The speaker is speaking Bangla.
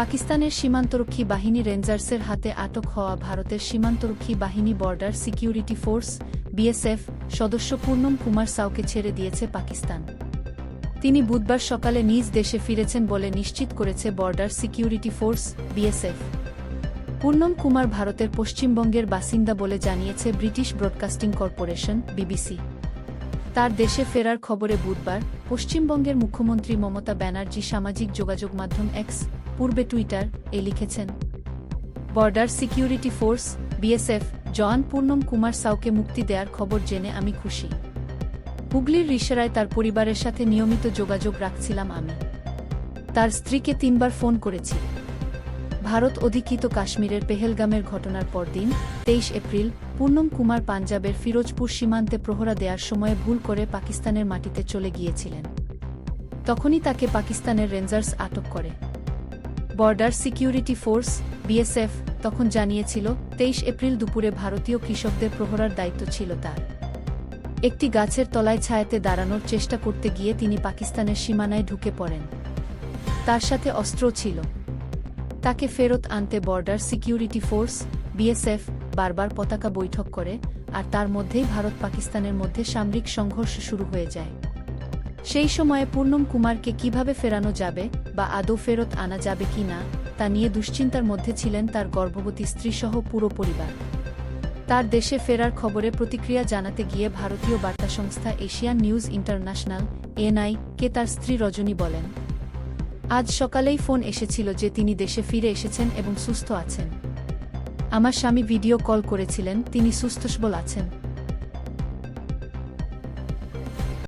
পাকিস্তানের সীমান্তরক্ষী বাহিনী রেঞ্জার্সের হাতে আটক হওয়া ভারতের সীমান্তরক্ষী বাহিনী বর্ডার সিকিউরিটি ফোর্স, বিএসএফ, সদস্য পূর্ণম কুমার সাউকে ছেড়ে দিয়েছে পাকিস্তান। তিনি বুধবার সকালে নিজ দেশে ফিরেছেন বলে নিশ্চিত করেছে border security force, BSF. Purnam Kumar ভারতের পশ্চিমবঙ্গের বাসিন্দা বলে জানিয়েছে ব্রিটিশ ব্রডকাস্টিং কর্পোরেশন, বিবিসি। তার দেশে ফেরার খবরে বুধবার পশ্চিমবঙ্গের মুখ্যমন্ত্রী মমতা ব্যানার্জি সামাজিক যোগাযোগ মাধ্যম এক্স, পূর্বে টুইটার, এ লিখেছেন, border security force BSF jawan Purnam Kumar সাউকে মুক্তি দেওয়ার খবর জেনে আমি খুশি। হুগলির রিসেরায় তার পরিবারের সাথে নিয়মিত যোগাযোগ রাখছিলাম আমি। তার স্ত্রীকে তিনবার ফোন করেছি। ভারত অধিকৃত কাশ্মীরের পেহেলগামের ঘটনার পরদিন, তেইশ এপ্রিল পূর্ণম কুমার পাঞ্জাবের ফিরোজপুর সীমান্তে প্রহরা দেওয়ার সময় ভুল করে পাকিস্তানের মাটিতে চলে গিয়েছিলেন। তখনই তাকে পাকিস্তানের রেঞ্জার্স আটক করে। বর্ডার সিকিউরিটি ফোর্স, বিএসএফ, তখন জানিয়েছিল, তেইশ এপ্রিল দুপুরে ভারতীয় কৃষকদের প্রহরার দায়িত্ব ছিল তার। একটি গাছের তলায় ছায়াতে দাঁড়ানোর চেষ্টা করতে গিয়ে তিনি পাকিস্তানের সীমানায় ঢুকে পড়েন। তার সাথে অস্ত্র ছিল। তাকে ফেরত আনতে বর্ডার সিকিউরিটি ফোর্স, বিএসএফ, বারবার পতাকা বৈঠক করে আর তার মধ্যেই ভারত পাকিস্তানের মধ্যে সামরিক সংঘর্ষ শুরু হয়ে যায়। সেই সময়ে পূর্ণম কুমারকে কীভাবে ফেরানো যাবে বা আদৌ ফেরত আনা যাবে কি না, তা নিয়ে দুশ্চিন্তার মধ্যে ছিলেন তার গর্ভবতী স্ত্রীসহ পুরো পরিবার। তার দেশে ফেরার খবরে প্রতিক্রিয়া জানাতে গিয়ে ভারতীয় বার্তা সংস্থা এশিয়ান নিউজ ইন্টারন্যাশনাল, এনআই, কে তার স্ত্রী রজনী বলেন আজ সকালেই ফোন এসেছিল যে তিনি দেশে ফিরে এসেছেন এবং সুস্থ আছেন। আমার স্বামী ভিডিও কল করেছিলেন, তিনি সুস্থসবল আছেন।